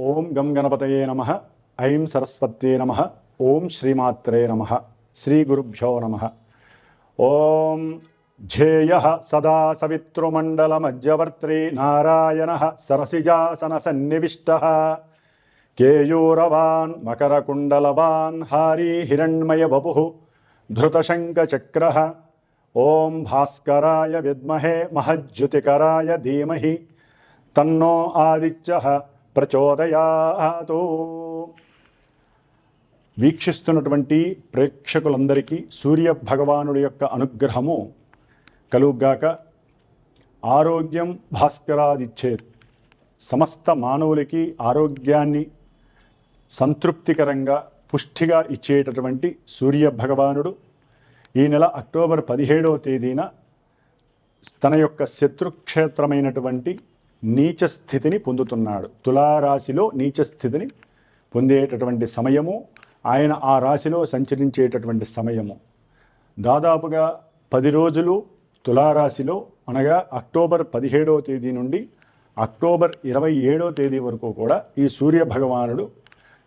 ఓం గం గణపతయే నమ. ఐం సరస్వత్యే నమ. ఓం శ్రీమాత్రే నమ. శ్రీ గురుభ్యో నమ. ఓం ధ్యేయ సదా సవితృమండలమజ్జవర్త్రీ నారాయణ సరసిజాసన సన్నివిష్ట. కేయూరవాన్ మకరకుండలవాన్ హారీ హిరణ్మయ వపు. ధృతశంకచక్ర ఓం భాస్కరాయ విద్మహే మహజ్యుతికరాయ ధీమహి. తన్నో ఆదిత్య. ప్రచోదయాతు. వీక్షిస్తున్నటువంటి ప్రేక్షకులందరికీ సూర్య భగవానుడి యొక్క అనుగ్రహము కలుగ్గాక. ఆరోగ్యం భాస్కరాదిచ్చేత్. సమస్త మానవులకి ఆరోగ్యాన్ని సంతృప్తికరంగా పుష్టిగా ఇచ్చేటటువంటి సూర్య భగవానుడు ఈ నెల అక్టోబర్ పదిహేడవ తేదీన తన యొక్క శత్రుక్షేత్రమైనటువంటి నీచ స్థితిని పొందుతున్నాడు. తులారాశిలో నీచ స్థితిని పొందేటటువంటి సమయము ఆయన ఆ రాశిలో సంచరించేటటువంటి సమయము. దాదాపుగా పది రోజులు తులారాశిలో అనగా అక్టోబర్ పదిహేడవ తేదీ నుండి అక్టోబర్ ఇరవై ఏడవ తేదీ వరకు కూడా ఈ సూర్య భగవానుడు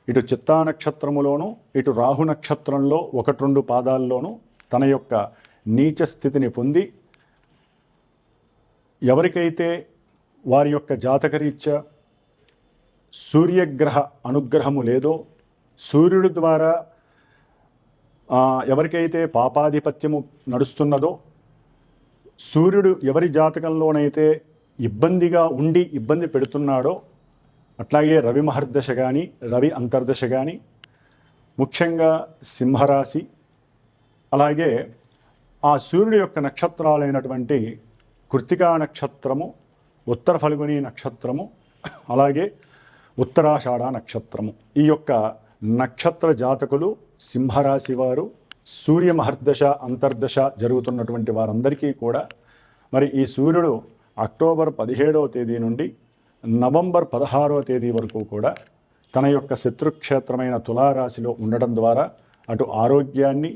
ఇటు చిత్తా నక్షత్రములోను ఇటు రాహు నక్షత్రంలో ఒకటి రెండు పాదాల్లోనూ తన యొక్క నీచ స్థితిని పొంది ఎవరికైతే వారి యొక్క జాతకరీత్యా సూర్యగ్రహ అనుగ్రహము లేదో సూర్యుడు ద్వారా ఎవరికైతే పాపాధిపత్యము నడుస్తున్నదో సూర్యుడు ఎవరి జాతకంలోనైతే ఇబ్బందిగా ఉండి ఇబ్బంది పెడుతున్నాడో అట్లాగే రవి మహర్దశ కానీ రవి అంతర్దశ కానీ ముఖ్యంగా సింహరాశి అలాగే ఆ సూర్యుడి యొక్క నక్షత్రాలైనటువంటి కృతికా నక్షత్రము ఉత్తర ఫల్గుని నక్షత్రము అలాగే ఉత్తరాషాఢ నక్షత్రము. ఈ యొక్క నక్షత్ర జాతకులు సింహరాశి వారు సూర్య మహర్దశ అంతర్దశ జరుగుతున్నటువంటి వారందరికీ కూడా మరి ఈ సూర్యుడు అక్టోబర్ పదిహేడవ తేదీ నుండి నవంబర్ పదహారవ తేదీ వరకు కూడా తన యొక్క శత్రుక్షేత్రమైన తులారాశిలో ఉండడం ద్వారా అటు ఆరోగ్యాన్ని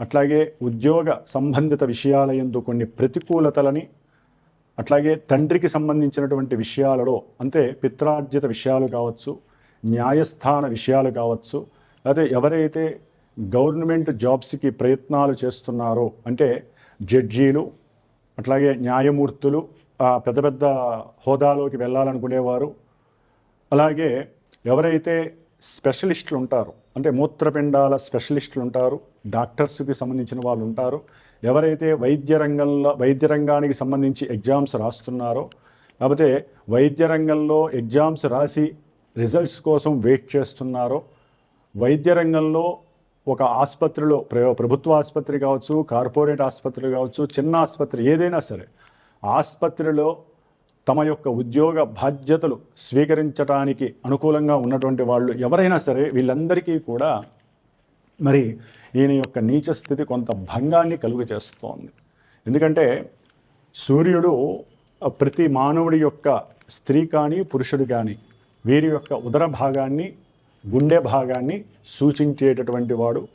అట్లాగే ఉద్యోగ సంబంధిత విషయాల యందు కొన్ని ప్రతికూలతలని అట్లాగే తండ్రికి సంబంధించినటువంటి విషయాలలో అంటే పిత్రార్జిత విషయాలు కావచ్చు న్యాయస్థాన విషయాలు కావచ్చు లేకపోతే ఎవరైతే గవర్నమెంట్ జాబ్స్కి ప్రయత్నాలు చేస్తున్నారో అంటే జడ్జీలు అట్లాగే న్యాయమూర్తులు పెద్ద పెద్ద హోదాలోకి వెళ్ళాలనుకునేవారు అలాగే ఎవరైతే స్పెషలిస్టులు ఉంటారో అంటే మూత్రపిండాల స్పెషలిస్టులు ఉంటారు డాక్టర్స్కి సంబంధించిన వాళ్ళు ఉంటారు ఎవరైతే వైద్య రంగంలో వైద్య రంగానికి సంబంధించి ఎగ్జామ్స్ రాస్తున్నారో లేకపోతే వైద్య రంగంలో ఎగ్జామ్స్ రాసి రిజల్ట్స్ కోసం వెయిట్ చేస్తున్నారో వైద్య రంగంలో ఒక ఆసుపత్రిలో ప్ర- ప్రభుత్వ ఆసుపత్రి కావచ్చు కార్పొరేట్ ఆసుపత్రి కావచ్చు చిన్న ఆసుపత్రి ఏదైనా సరే ఆసుపత్రిలో తమ యొక్క ఉద్యోగ బాధ్యతలు స్వీకరించడానికి అనుకూలంగా ఉన్నటువంటి వాళ్ళు ఎవరైనా సరే వీళ్ళందరికీ కూడా మరి ఈయన యొక్క నీచ స్థితి కొంత భంగాన్ని కలుగు చేస్తోంది. ఎందుకంటే సూర్యుడు ప్రతి మానవుడి యొక్క స్త్రీ కానీ పురుషుడు కానీ వీరి యొక్క ఉదర భాగాన్ని గుండె భాగాన్ని సూచించేటటువంటి వాడు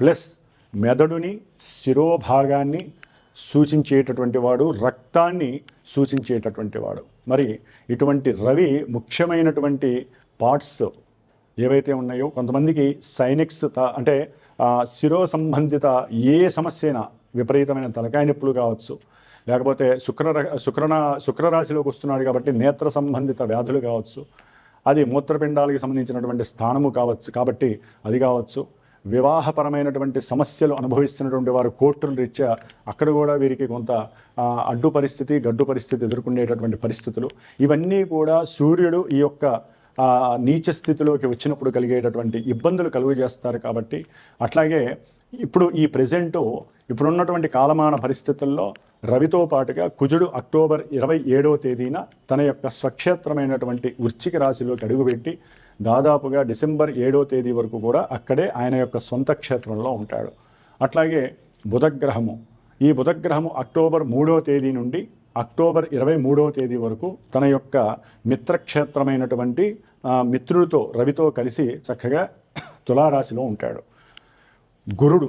ప్లస్ మెదడుని శిరోభాగాన్ని సూచించేటటువంటి వాడు రక్తాన్ని సూచించేటటువంటి వాడు. మరి ఇటువంటి రవి ముఖ్యమైనటువంటి పార్ట్స్ ఏవైతే ఉన్నాయో కొంతమందికి సైనిక్స్ అంటే శిరో సంబంధిత ఏ సమస్య అయినా విపరీతమైన తలకాయ నొప్పులు కావచ్చు. లేకపోతే శుక్ర శుక్రన శుక్రరాశిలోకి వస్తున్నాడు కాబట్టి నేత్ర సంబంధిత వ్యాధులు కావచ్చు. అది మూత్రపిండాలకి సంబంధించినటువంటి స్థానము కావచ్చు కాబట్టి అది కావచ్చు. వివాహపరమైనటువంటి సమస్యలు అనుభవిస్తున్నటువంటి వారు కోర్టుల రీత్యా అక్కడ కూడా వీరికి కొంత అడ్డు పరిస్థితి గడ్డు పరిస్థితి ఎదుర్కొనేటటువంటి పరిస్థితులు. ఇవన్నీ కూడా సూర్యుడు ఈ యొక్క నీచ స్థితిలోకి వచ్చినప్పుడు కలిగేటటువంటి ఇబ్బందులు కలుగు చేస్తారు కాబట్టి అట్లాగే ఇప్పుడు ఈ ప్రజెంటు ఇప్పుడున్నటువంటి కాలమాన పరిస్థితుల్లో రవితో పాటుగా కుజుడు అక్టోబర్ ఇరవై ఏడవ తేదీన తన యొక్క స్వక్షేత్రమైనటువంటి వృచ్చిక రాశిలోకి అడుగుపెట్టి దాదాపుగా డిసెంబర్ ఏడవ తేదీ వరకు కూడా అక్కడే ఆయన యొక్క సొంత క్షేత్రంలో ఉంటాడు. అట్లాగే బుధగ్రహము. ఈ బుధగ్రహము అక్టోబర్ మూడవ తేదీ నుండి అక్టోబర్ ఇరవై మూడవ తేదీ వరకు తన యొక్క మిత్రక్షేత్రమైనటువంటి మిత్రుడితో రవితో కలిసి చక్కగా తులారాశిలో ఉంటాడు. గురుడు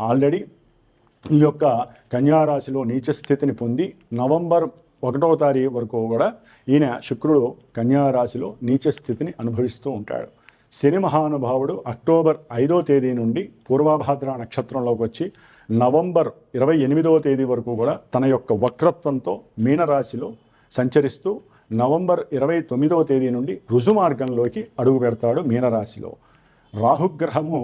ఆల్రెడీ ఈ యొక్క కన్యారాశిలో నీచ స్థితిని పొంది నవంబర్ ఒకటవ తారీఖు వరకు కూడా ఈయన శుక్రుడు కన్యారాశిలో నీచ స్థితిని అనుభవిస్తూ ఉంటాడు. శని మహానుభావుడు అక్టోబర్ ఐదో తేదీ నుండి పూర్వభాద్ర నక్షత్రంలోకి వచ్చి నవంబర్ ఇరవై ఎనిమిదవ తేదీ వరకు కూడా తన యొక్క వక్రత్వంతో మీనరాశిలో సంచరిస్తూ నవంబర్ ఇరవై తొమ్మిదవ తేదీ నుండి రుజు మార్గంలోకి అడుగు పెడతాడు మీనరాశిలో. రాహుగ్రహము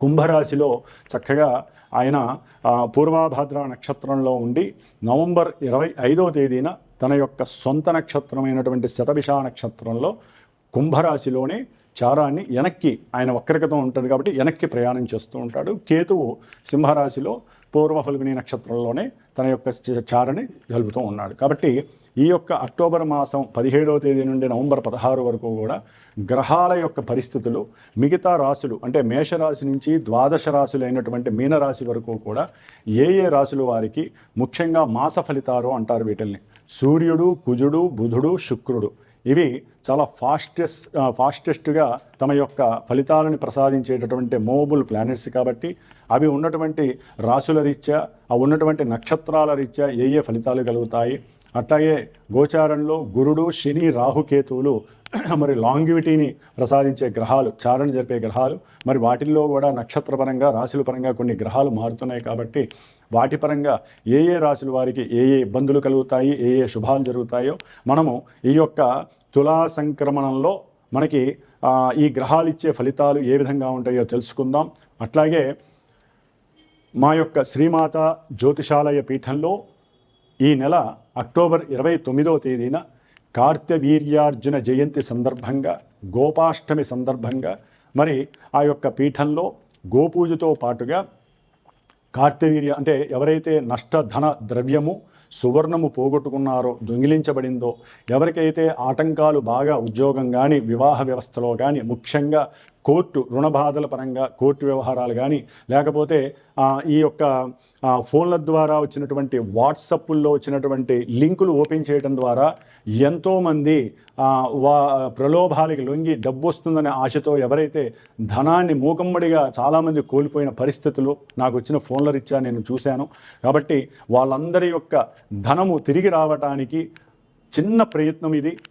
కుంభరాశిలో చక్కగా ఆయన ఆ, పూర్వాభాద్ర నక్షత్రంలో ఉండి నవంబర్ ఇరవై ఐదవ తేదీన తన యొక్క సొంత నక్షత్రమైనటువంటి శతభిషా నక్షత్రంలో కుంభరాశిలోనే చారాన్ని వెనక్కి ఆయన వక్రగతం ఉంటుంది కాబట్టి వెనక్కి ప్రయాణం చేస్తూ ఉంటాడు. కేతువు సింహరాశిలో పూర్వ నక్షత్రంలోనే తన యొక్క చారని జరుపుతూ ఉన్నాడు. కాబట్టి ఈ యొక్క అక్టోబర్ మాసం పదిహేడవ తేదీ నుండి నవంబర్ పదహారు వరకు కూడా గ్రహాల యొక్క పరిస్థితులు మిగతా రాశులు అంటే మేషరాశి నుంచి ద్వాదశ రాశులు అయినటువంటి మీనరాశి వరకు కూడా ఏ ఏ రాశుల వారికి ముఖ్యంగా మాస ఫలితాలు అంటారు వీటిల్ని. సూర్యుడు కుజుడు బుధుడు శుక్రుడు. ఇవి చాలా ఫాస్టెస్ట్ ఫాస్టెస్ట్గా తమ యొక్క ఫలితాలను ప్రసాదించేటటువంటి మూవబుల్ ప్లానెట్స్ కాబట్టి అవి ఉన్నటువంటి రాసుల రీత్యా ఆ ఉన్నటువంటి నక్షత్రాల రీత్యా ఏ ఏ ఫలితాలు కలుగుతాయి. అట్లాగే గోచారంలో గురుడు శని రాహుకేతువులు మరి లాంగివిటీని ప్రసాదించే గ్రహాలు చారణ జరిపే గ్రహాలు మరి వాటిల్లో కూడా నక్షత్రపరంగా రాశుల పరంగా కొన్ని గ్రహాలు మారుతున్నాయి కాబట్టి వాటి పరంగా ఏ ఏ రాశుల వారికి ఏ ఏ ఇబ్బందులు కలుగుతాయి ఏ ఏ శుభాలు జరుగుతాయో మనము ఈ యొక్క తులా సంక్రమణంలో మనకి ఈ గ్రహాలు ఇచ్చే ఫలితాలు ఏ విధంగా ఉంటాయో తెలుసుకుందాం. అట్లాగే మా యొక్క శ్రీమాత జ్యోతిషాలయ పీఠంలో ఈ నెల అక్టోబర్ ఇరవై తొమ్మిదవ తేదీన కార్తవీర్యార్జున జయంతి సందర్భంగా గోపాష్టమి సందర్భంగా మరి ఆ యొక్క పీఠంలో గోపూజతో పాటుగా కార్తవీర్య అంటే ఎవరైతే నష్టధన ద్రవ్యము సువర్ణము పోగొట్టుకున్నారో దొంగిలించబడిందో ఎవరికైతే ఆటంకాలు బాగా ఉద్యోగం కానీ వివాహ వ్యవస్థలో కానీ ముఖ్యంగా కోర్టు రుణబాధల పరంగా కోర్టు వ్యవహారాలు కానీ లేకపోతే ఈ యొక్క ఫోన్ల ద్వారా వచ్చినటువంటి వాట్సప్ల్లో వచ్చినటువంటి లింకులు ఓపెన్ చేయడం ద్వారా ఎంతోమంది వా ప్రలోభాలకి లొంగి డబ్బు వస్తుందనే ఆశతో ఎవరైతే ధనాన్ని మూకమ్మడిగా చాలామంది కోల్పోయిన పరిస్థితులు నాకు వచ్చిన ఫోన్ల రీత్యా నేను చూశాను. కాబట్టి వాళ్ళందరి యొక్క ధనము తిరిగి రావటానికి చిన్న ప్రయత్నం ఇది.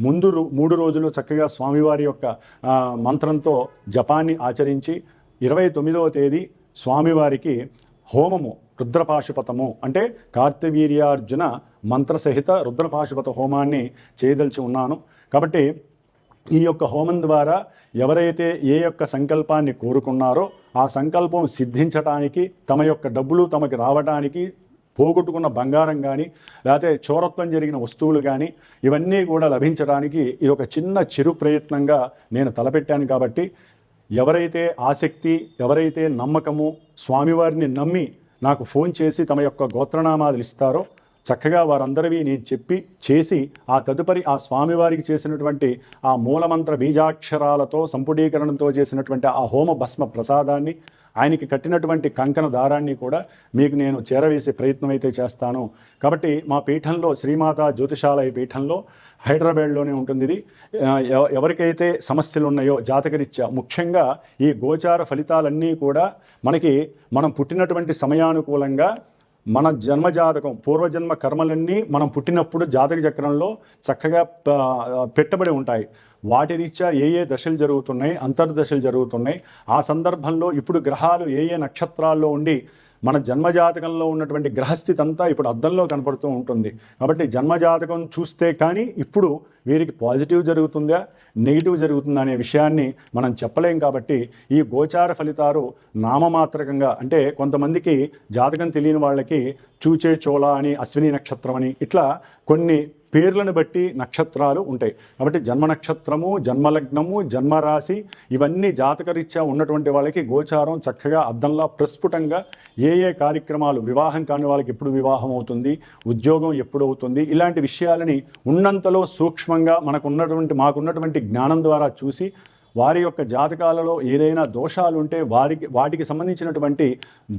ముందు మూడు రోజులు చక్కగా స్వామివారి యొక్క మంత్రంతో జపాన్ని ఆచరించి ఇరవై తొమ్మిదవ తేదీ స్వామివారికి హోమము రుద్రపాశుపతము అంటే కార్తవీర్యార్జున మంత్రసహిత రుద్రపాశుపత హోమాన్ని చేయదలిచి ఉన్నాను. కాబట్టి ఈ యొక్క హోమం ద్వారా ఎవరైతే ఏ యొక్క సంకల్పాన్ని కోరుకున్నారో ఆ సంకల్పం సిద్ధించటానికి తమ యొక్క డబ్బులు తమకి రావడానికి పోగొట్టుకున్న బంగారం కానీ లేకపోతే చోరత్వం జరిగిన వస్తువులు కానీ ఇవన్నీ కూడా లభించడానికి ఇది ఒక చిన్న చిరు ప్రయత్నంగా నేను తలపెట్టాను కాబట్టి ఎవరైతే ఆసక్తి ఎవరైతే నమ్మకము స్వామివారిని నమ్మి నాకు ఫోన్ చేసి తమ యొక్క గోత్రనామాలు ఇస్తారో చక్కగా వారందరివి నేను చెప్పి చేసి ఆ తదుపరి ఆ స్వామివారికి చేసినటువంటి ఆ మూలమంత్ర బీజాక్షరాలతో సంపుడీకరణతో చేసినటువంటి ఆ హోమ భస్మ ప్రసాదాన్ని ఆయనకి కట్టినటువంటి కంకణ దారాన్ని కూడా మీకు నేను చేరవేసే ప్రయత్నం అయితే చేస్తాను. కాబట్టి మా పీఠంలో శ్రీమాత జ్యోతిషాలయ పీఠంలో హైదరాబాద్లోనే ఉంటుంది ఇది. ఎవ- ఎవరికైతే సమస్యలు ఉన్నాయో జాతకరీత్యా ముఖ్యంగా ఈ గోచార ఫలితాలన్నీ కూడా మనకి మనం పుట్టినటువంటి సమయానుకూలంగా మన జన్మజాతకం పూర్వజన్మ కర్మలన్నీ మనం పుట్టినప్పుడు జాతక చక్రంలో చక్కగా పెట్టబడి ఉంటాయి. వాటి రీత్యా ఏ ఏ దశలు జరుగుతున్నాయి అంతర్దశలు జరుగుతున్నాయి. ఆ సందర్భంలో ఇప్పుడు గ్రహాలు ఏ ఏ నక్షత్రాల్లో ఉండి మన జన్మజాతకంలో ఉన్నటువంటి గ్రహస్థితి అంతా ఇప్పుడు అద్దంలో కనపడుతూ ఉంటుంది. కాబట్టి జన్మజాతకం చూస్తే కానీ ఇప్పుడు వీరికి పాజిటివ్ జరుగుతుందా నెగిటివ్ జరుగుతుందా అనే విషయాన్ని మనం చెప్పలేం కాబట్టి ఈ గోచార ఫలితాలు నామమాత్రకంగా అంటే కొంతమందికి జాతకం తెలియని వాళ్ళకి చూచే చోళ అని అశ్విని నక్షత్రం అని ఇట్లా కొన్ని పేర్లను బట్టి నక్షత్రాలు ఉంటాయి. కాబట్టి జన్మ నక్షత్రము జన్మలగ్నము జన్మరాశి ఇవన్నీ జాతకరీత్యా ఉన్నటువంటి వాళ్ళకి గోచారం చక్కగా అద్దంలా ప్రస్ఫుటంగా ఏ ఏ కార్యక్రమాలు వివాహం కాని వాళ్ళకి ఎప్పుడు వివాహం అవుతుంది ఉద్యోగం ఎప్పుడు అవుతుంది ఇలాంటి విషయాలని ఉన్నంతలో సూక్ష్మంగా మనకు ఉన్నటువంటి మాకున్నటువంటి జ్ఞానం ద్వారా చూసి వారి యొక్క జాతకాలలో ఏదైనా దోషాలు ఉంటే వారికి వాటికి సంబంధించినటువంటి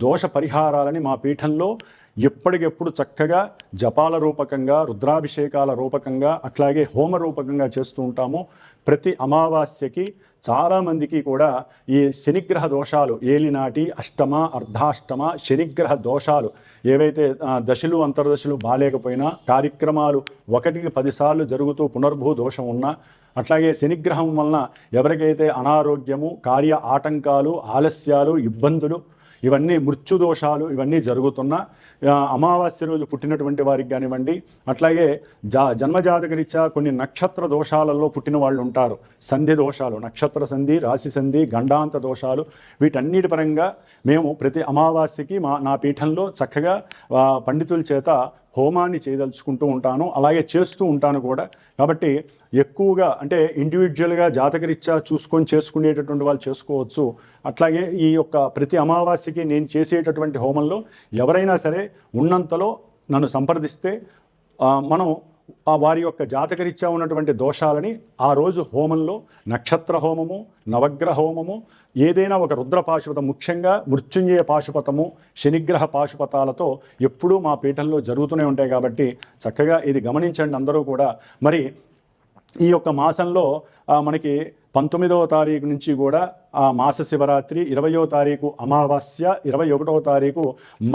దోష పరిహారాలని మా పీఠంలో ఎప్పటికెప్పుడు చక్కగా జపాల రూపకంగా రుద్రాభిషేకాల రూపకంగా అట్లాగే హోమ రూపకంగా చేస్తూ ఉంటాము. ప్రతి అమావాస్యకి చాలామందికి కూడా ఈ శనిగ్రహ దోషాలు ఏలినాటి అష్టమ అర్ధాష్టమ శనిగ్రహ దోషాలు ఏవైతే దశలు అంతర్దశలు బాలేకపోయినా కార్యక్రమాలు ఒకటికి పదిసార్లు జరుగుతూ పునర్భూ దోషం ఉన్నా అట్లాగే శనిగ్రహం వలన ఎవరికైతే అనారోగ్యము కార్య ఆటంకాలు ఆలస్యాలు ఇబ్బందులు ఇవన్నీ మృత్యుదోషాలు ఇవన్నీ జరుగుతున్న అమావాస్య రోజు పుట్టినటువంటి వారికి కానివ్వండి అట్లాగే జా జన్మజాతకరీత్యా కొన్ని నక్షత్ర దోషాలలో పుట్టిన వాళ్ళు ఉంటారు. సంధి దోషాలు నక్షత్ర సంధి రాశి సంధి గండాంత దోషాలు వీటన్నిటి పరంగా మేము ప్రతి అమావాస్యకి మా నా పీఠంలో చక్కగా పండితుల చేత హోమాన్ని చేయదలుచుకుంటూ ఉంటాను అలాగే చేస్తూ ఉంటాను కూడా. కాబట్టి ఎక్కువగా అంటే ఇండివిజువల్గా జాతకరీత్యా చూసుకొని చేసుకునేటటువంటి వాళ్ళు చేసుకోవచ్చు. అట్లాగే ఈ యొక్క ప్రతి అమావాస్యకి నేను చేసేటటువంటి హోమంలో ఎవరైనా సరే ఉన్నంతలో నన్ను సంప్రదిస్తే మనం వారి యొక్క జాతకరీత్యా ఉన్నటువంటి దోషాలని ఆ రోజు హోమంలో నక్షత్ర హోమము నవగ్రహ హోమము ఏదైనా ఒక రుద్ర పాశుపతం ముఖ్యంగా మృత్యుంజయ పాశుపతము శనిగ్రహ పాశుపతాలతో ఎప్పుడూ మా పీఠంలో జరుగుతూనే ఉంటాయి కాబట్టి చక్కగా ఇది గమనించండి అందరూ కూడా. మరి ఈ యొక్క మాసంలో మనకి పంతొమ్మిదవ తారీఖు నుంచి కూడా మాస శివరాత్రి ఇరవయో తారీఖు అమావాస్య ఇరవై ఒకటవ తారీఖు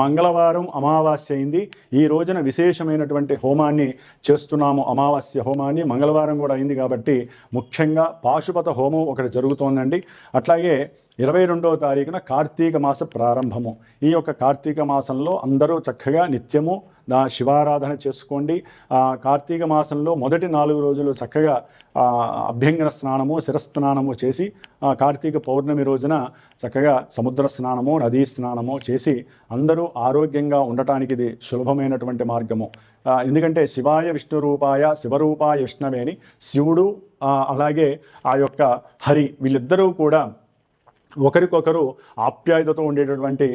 మంగళవారం అమావాస్య అయింది. ఈ రోజున విశేషమైనటువంటి హోమాన్ని చేస్తున్నాము. అమావాస్య హోమాన్ని మంగళవారం కూడా అయింది కాబట్టి ముఖ్యంగా పాశుపత హోమం ఒకటి జరుగుతోందండి. అట్లాగే ఇరవై రెండవ తారీఖున కార్తీక మాస ప్రారంభము. ఈ యొక్క కార్తీక మాసంలో అందరూ చక్కగా నిత్యము దా శివారాధన చేసుకోండి. కార్తీక మాసంలో మొదటి నాలుగు రోజులు చక్కగా అభ్యంగన స్నానము శిరస్నానము చేసి కార్తీక పౌర్ణమి రోజున చక్కగా సముద్ర స్నానము నదీ స్నానము చేసి అందరూ ఆరోగ్యంగా ఉండటానికి ఇది సులభమైనటువంటి మార్గము. ఎందుకంటే శివాయ విష్ణు రూపాయ శివరూపాయ విష్ణవేని శివుడు అలాగే ఆ యొక్క హరి వీళ్ళిద్దరూ కూడా ఒకరికొకరు ఆప్యాయతతో ఉండేటటువంటి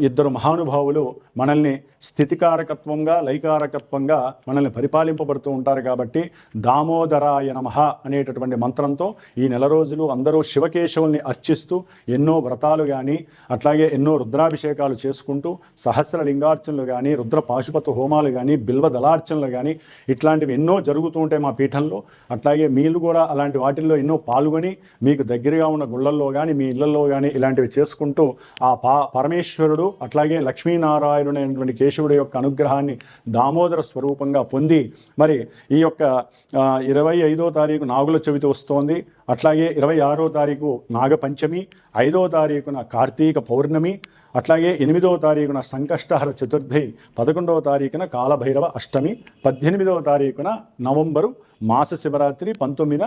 ఇద్దరు మహానుభావులు మనల్ని స్థితికారకత్వంగా లైకారకత్వంగా మనల్ని పరిపాలింపబడుతూ ఉంటారు కాబట్టి దామోదరాయ నమ అనేటటువంటి మంత్రంతో ఈ నెల రోజులు అందరూ శివకేశవుల్ని అర్చిస్తూ ఎన్నో వ్రతాలు కానీ అట్లాగే ఎన్నో రుద్రాభిషేకాలు చేసుకుంటూ సహస్ర లింగార్చనలు కానీ రుద్ర పాశుపత హోమాలు కానీ బిల్వ దళార్చనలు కానీ ఇట్లాంటివి ఎన్నో జరుగుతూ ఉంటాయి మా పీఠంలో. అట్లాగే మీరు కూడా అలాంటి వాటిల్లో ఎన్నో పాల్గొని మీకు దగ్గరగా ఉన్న గుళ్ళల్లో కానీ మీ ఇళ్ళలో కానీ ఇలాంటివి చేసుకుంటూ ఆ పా పరమేశ్వరుడు అట్లాగే లక్ష్మీనారాయణుడు అయినటువంటి కేశవుడి యొక్క అనుగ్రహాన్ని దామోదర స్వరూపంగా పొంది మరి ఈ యొక్క ఇరవై ఐదో తారీఖు నాగుల చవితి వస్తోంది. అట్లాగే ఇరవై ఆరో తారీఖు నాగపంచమి ఐదో తారీఖున కార్తీక పౌర్ణమి అట్లాగే ఎనిమిదవ తారీఖున సంకష్టహర చతుర్థి పదకొండవ తారీఖున కాలభైరవ అష్టమి పద్దెనిమిదవ తారీఖున నవంబరు మాస శివరాత్రి పంతొమ్మిదిన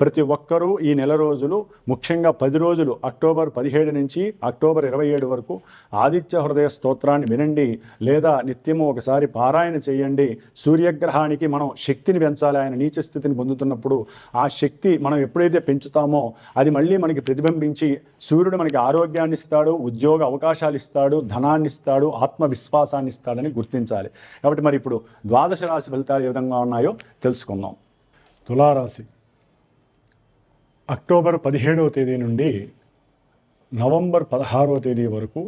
ప్రతి ఒక్కరూ ఈ నెల రోజులు ముఖ్యంగా పది రోజులు అక్టోబర్ పదిహేడు నుంచి అక్టోబర్ ఇరవై ఏడు వరకు ఆదిత్య హృదయ స్తోత్రాన్ని వినండి లేదా నిత్యము ఒకసారి పారాయణ చేయండి. సూర్యగ్రహానికి మనం శక్తిని పెంచాలి. ఆయన నీచ స్థితిని పొందుతున్నప్పుడు ఆ శక్తి మనం ఎప్పుడైతే పెంచుతామో అది మళ్ళీ మనకి ప్రతిబింబించి సూర్యుడు మనకి ఆరోగ్యాన్ని ఇస్తాడు ఉద్యోగ అవకాశాలు ఇస్తాడు ధనాన్ని ఇస్తాడు ఆత్మవిశ్వాసాన్ని ఇస్తాడని గుర్తించాలి. కాబట్టి మరి ఇప్పుడు ద్వాదశ రాశి ఫలితాలు ఏ విధంగా ఉన్నాయో తెలుసుకుందాం. తులారాశి. అక్టోబర్ పదిహేడవ తేదీ నుండి నవంబర్ పదహారవ తేదీ వరకు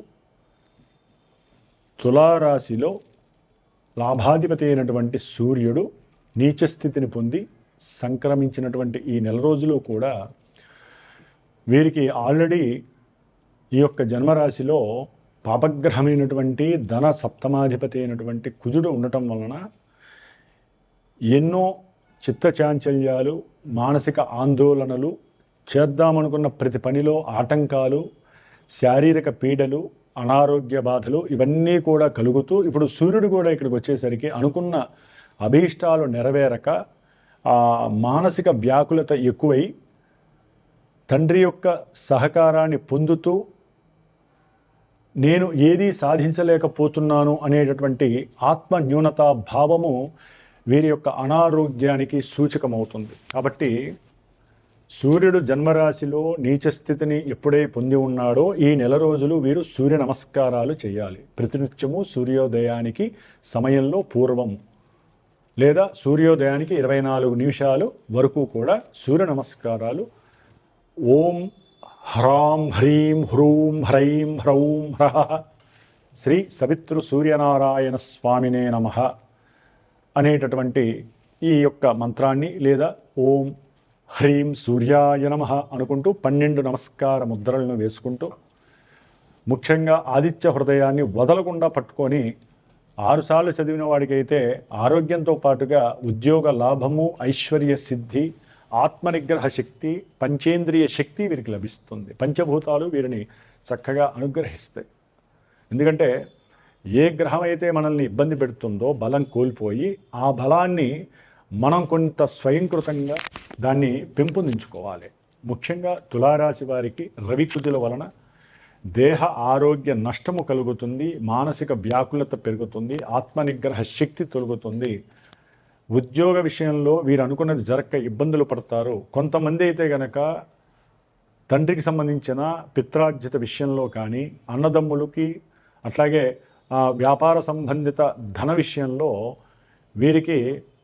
తులారాశిలో లాభాధిపతి అయినటువంటి సూర్యుడు నీచస్థితిని పొంది సంక్రమించినటువంటి ఈ నెల రోజులు కూడా వీరికి ఆల్రెడీ ఈ యొక్క జన్మరాశిలో పాపగ్రహమైనటువంటి ధన సప్తమాధిపతి అయినటువంటి కుజుడు ఉండటం వలన ఎన్నో చిత్తచాంచల్యాలు మానసిక ఆందోళనలు చేద్దామనుకున్న ప్రతి పనిలో ఆటంకాలు శారీరక పీడలు అనారోగ్య బాధలు ఇవన్నీ కూడా కలుగుతూ ఇప్పుడు సూర్యుడు కూడా ఇక్కడికి వచ్చేసరికి అనుకున్న అభీష్టాలు నెరవేరక ఆ మానసిక వ్యాకులత ఎక్కువై తండ్రి యొక్క సహకారాన్ని పొందుతూ నేను ఏదీ సాధించలేకపోతున్నాను అనేటటువంటి ఆత్మ న్యూనత భావము వీరి యొక్క అనారోగ్యానికి సూచకమవుతుంది. కాబట్టి సూర్యుడు జన్మరాశిలో నీచ స్థితిని ఎప్పుడే పొంది ఉన్నాడో ఈ నెల రోజులు వీరు సూర్య నమస్కారాలు చేయాలి. ప్రతినిత్యము సూర్యోదయానికి సమయంలో పూర్వం లేదా సూర్యోదయానికి ఇరవై నాలుగు నిమిషాలు వరకు కూడా సూర్య నమస్కారాలు ఓం హ్రాం హ్రీం హ్రూం హ్రైం హ్రౌం హ్రహ శ్రీ సవిత్రు సూర్యనారాయణ స్వామినే నమ అనేటటువంటి ఈ యొక్క మంత్రాన్ని లేదా ఓం హ్రీం సూర్యాయ నమ అనుకుంటూ పన్నెండు నమస్కార ముద్రలను వేసుకుంటూ ముఖ్యంగా ఆదిత్య హృదయాన్ని వదలకుండా పట్టుకొని ఆరుసార్లు చదివిన వాడికైతే ఆరోగ్యంతో పాటుగా ఉద్యోగ లాభము ఐశ్వర్య సిద్ధి ఆత్మనిగ్రహ శక్తి పంచేంద్రియ శక్తి వీరికి లభిస్తుంది. పంచభూతాలు వీరిని చక్కగా అనుగ్రహిస్తాయి. ఎందుకంటే ఏ గ్రహం అయితే మనల్ని ఇబ్బంది పెడుతుందో బలం కోల్పోయి ఆ బలాన్ని మనం కొంత స్వయంకృతంగా దాన్ని పెంపొందించుకోవాలి. ముఖ్యంగా తులారాశి వారికి రవి కుజుల వలన దేహ ఆరోగ్య నష్టము కలుగుతుంది మానసిక వ్యాకులత పెరుగుతుంది ఆత్మనిగ్రహ శక్తి తొలుగుతుంది. ఉద్యోగ విషయంలో వీరు అనుకున్నది జరక్క ఇబ్బందులు పడతారు. కొంతమంది అయితే గనక తండ్రికి సంబంధించిన పిత్రార్జిత విషయంలో కానీ అన్నదమ్ములకి అట్లాగే వ్యాపార సంబంధిత ధన విషయంలో వీరికి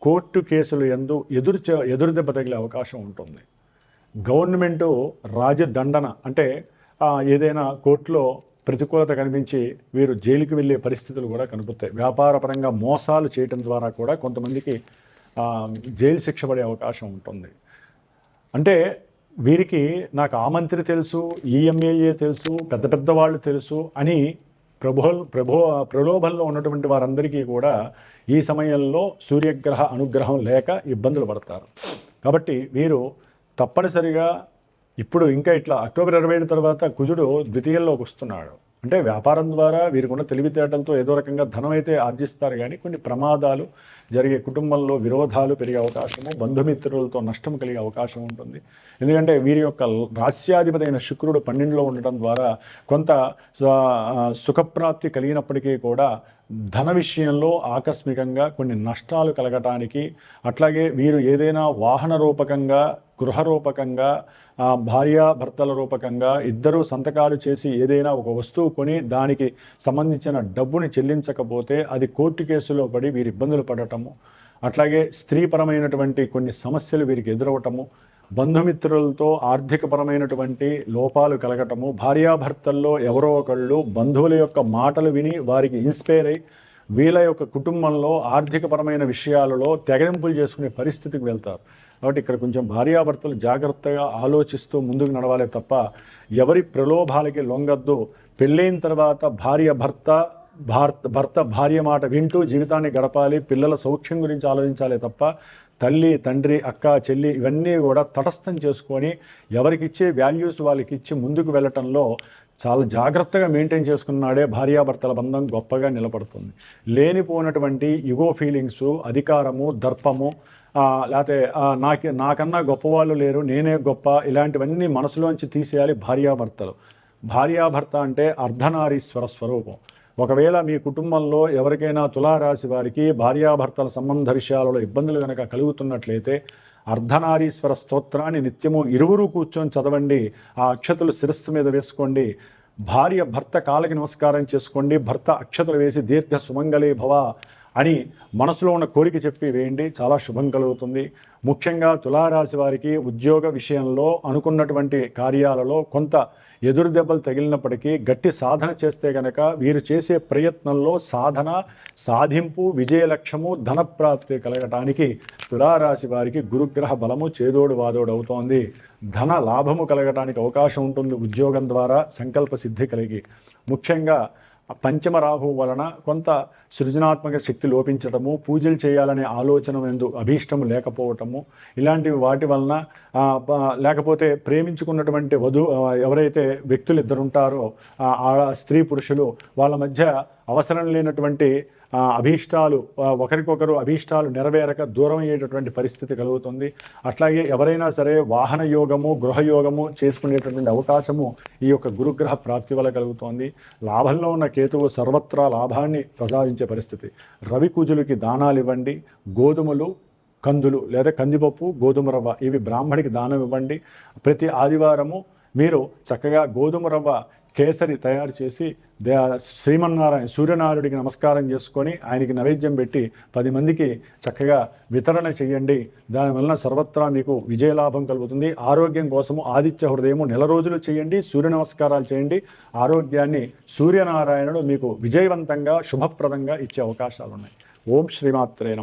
కోర్టు కేసులు ఎందు ఎదురు ఎదురు దెబ్బ తగిలే అవకాశం ఉంటుంది. గవర్నమెంటు రాజదండన అంటే ఏదైనా కోర్టులో ప్రతికూలత కనిపించి వీరు జైలుకి వెళ్ళే పరిస్థితులు కూడా కనిపిస్తాయి. వ్యాపారపరంగా మోసాలు చేయటం ద్వారా కూడా కొంతమందికి జైలు శిక్ష పడే అవకాశం ఉంటుంది. అంటే వీరికి నాకు ఆ మంత్రి తెలుసు ఈ ఎమ్మెల్యే తెలుసు పెద్ద పెద్ద వాళ్ళు తెలుసు అని ప్రభో ప్రభో ప్రలోభంలో ఉన్నటువంటి వారందరికీ కూడా ఈ సమయంలో సూర్యగ్రహ అనుగ్రహం లేక ఇబ్బందులు పడతారు. కాబట్టి వీరు తప్పనిసరిగా ఇప్పుడు ఇంకా ఇట్లా అక్టోబర్ ఇరవై తర్వాత కుజుడు ద్వితీయంలోకి వస్తున్నాడు. అంటే వ్యాపారం ద్వారా వీరికున్న తెలివితేటలతో ఏదో రకంగా ధనం అయితే ఆర్జిస్తారు కానీ కొన్ని ప్రమాదాలు జరిగే కుటుంబంలో విరోధాలు పెరిగే అవకాశము బంధుమిత్రులతో నష్టం కలిగే అవకాశం ఉంటుంది. ఎందుకంటే వీరి యొక్క రాస్యాధిపతైన శుక్రుడు పన్నెండులో ఉండటం ద్వారా కొంత స- సుఖప్రాప్తి కలిగినప్పటికీ కూడా ధన విషయంలో ఆకస్మికంగా కొన్ని నష్టాలు కలగటానికి అట్లాగే వీరు ఏదైనా వాహన రూపకంగా గృహ రూపకంగా భార్యాభర్తల రూపకంగా ఇద్దరూ సంతకాలు చేసి ఏదైనా ఒక వస్తువు కొని దానికి సంబంధించిన డబ్బుని చెల్లించకపోతే అది కోర్టు కేసులో పడి వీరు ఇబ్బందులు పడటము అట్లాగే స్త్రీపరమైనటువంటి కొన్ని సమస్యలు వీరికి ఎదురవటము బంధుమిత్రులతో ఆర్థికపరమైనటువంటి లోపాలు కలగటము భార్యాభర్తల్లో ఎవరో ఒకళ్ళు బంధువుల యొక్క మాటలు విని వారికి ఇన్స్పైర్ అయి వీళ్ళ యొక్క కుటుంబంలో ఆర్థికపరమైన విషయాలలో తెగరింపులు చేసుకునే పరిస్థితికి వెళ్తారు. కాబట్టి ఇక్కడ కొంచెం భార్యాభర్తలు జాగ్రత్తగా ఆలోచిస్తూ ముందుకు నడవాలి తప్ప ఎవరి ప్రలోభాలకి లొంగద్దు. పెళ్ళైన తర్వాత భార్య భర్త భార్త భర్త భార్య మాట వింటూ జీవితాన్ని గడపాలి పిల్లల సౌఖ్యం గురించి ఆలోచించాలి తప్ప తల్లి తండ్రి అక్క చెల్లి ఇవన్నీ కూడా తటస్థం చేసుకొని ఎవరికిచ్చే వాల్యూస్ వాళ్ళకి ఇచ్చి ముందుకు వెళ్ళటంలో చాలా జాగ్రత్తగా మెయింటైన్ చేసుకున్నాడే భార్యాభర్తల బంధం గొప్పగా నిలబడుతుంది. లేనిపోయినటువంటి ఇగో ఫీలింగ్స్ అధికారము దర్పము లేకపోతే నాకు నాకన్నా గొప్పవాళ్ళు లేరు నేనే గొప్ప ఇలాంటివన్నీ మనసులోంచి తీసేయాలి భార్యాభర్తలు. భార్యాభర్త అంటే అర్ధనారీశ్వర స్వరూపం. ఒకవేళ మీ కుటుంబంలో ఎవరికైనా తులారాశి వారికి భార్యాభర్తల సంబంధ విషయాలలో ఇబ్బందులు కనుక కలుగుతున్నట్లయితే అర్ధనారీశ్వర స్తోత్రాన్ని నిత్యము ఇరువురు కూర్చొని చదవండి. ఆ అక్షతలు శిరస్సు మీద వేసుకోండి. భార్య భర్త కాళ్ళకి నమస్కారం చేసుకోండి. భర్త అక్షతలు వేసి దీర్ఘ సుమంగళి భవ అని మనసులో ఉన్న కోరిక చెప్పి వేయండి. చాలా శుభం కలుగుతుంది. ముఖ్యంగా తులారాశి వారికి ఉద్యోగ విషయంలో అనుకున్నటువంటి కార్యాలలో కొంత ఎదురు దెబ్బలు తగిలినప్పటికీ గట్టి సాధన చేస్తే గనక వీరు చేసే ప్రయత్నంలో సాధన సాధింపు విజయ లక్ష్యము ధనప్రాప్తి కలగటానికి తులారాశి వారికి గురుగ్రహ బలము చేదోడు వాదోడు అవుతోంది. ధన లాభము కలగటానికి అవకాశం ఉంటుంది ఉద్యోగం ద్వారా సంకల్ప సిద్ధి కలిగి. ముఖ్యంగా పంచమ రాహు వలన కొంత సృజనాత్మక శక్తి లోపించటము పూజలు చేయాలనే ఆలోచన ఎందు అభీష్టము లేకపోవటము ఇలాంటివి వాటి వలన లేకపోతే ప్రేమించుకున్నటువంటి వధు ఎవరైతే వ్యక్తులు ఇద్దరుంటారో ఆ స్త్రీ పురుషులు వాళ్ళ మధ్య అవసరం లేనటువంటి అభీష్టాలు ఒకరికొకరు అభీష్టాలు నెరవేరక దూరం అయ్యేటటువంటి పరిస్థితి కలుగుతుంది. అట్లాగే ఎవరైనా సరే వాహన యోగము గృహయోగము చేసుకునేటటువంటి అవకాశము ఈ యొక్క గురుగ్రహ ప్రాప్తి వల్ల కలుగుతోంది. లాభంలో ఉన్న కేతువు సర్వత్రా లాభాన్ని ప్రసాదించే పరిస్థితి. రవి కూజులకి దానాలు ఇవ్వండి గోధుమలు కందులు లేదా కందిపప్పు గోధుమ రవ్వ ఇవి బ్రాహ్మడికి దానం ఇవ్వండి. ప్రతి ఆదివారము మీరు చక్కగా గోధుమ రవ్వ కేసరి తయారు చేసి దే శ్రీమన్నారాయణ సూర్యనారాయణుడికి నమస్కారం చేసుకొని ఆయనకి నైవేద్యం పెట్టి పది మందికి చక్కగా వితరణ చేయండి. దానివలన సర్వత్రా మీకు విజయలాభం కలుగుతుంది. ఆరోగ్యం కోసము ఆదిత్య హృదయము నెల రోజులు చేయండి. సూర్య నమస్కారాలు చేయండి. ఆరోగ్యాన్ని సూర్యనారాయణుడు మీకు విజయవంతంగా శుభప్రదంగా ఇచ్చే అవకాశాలు ఉన్నాయి ఓం శ్రీమాత్రే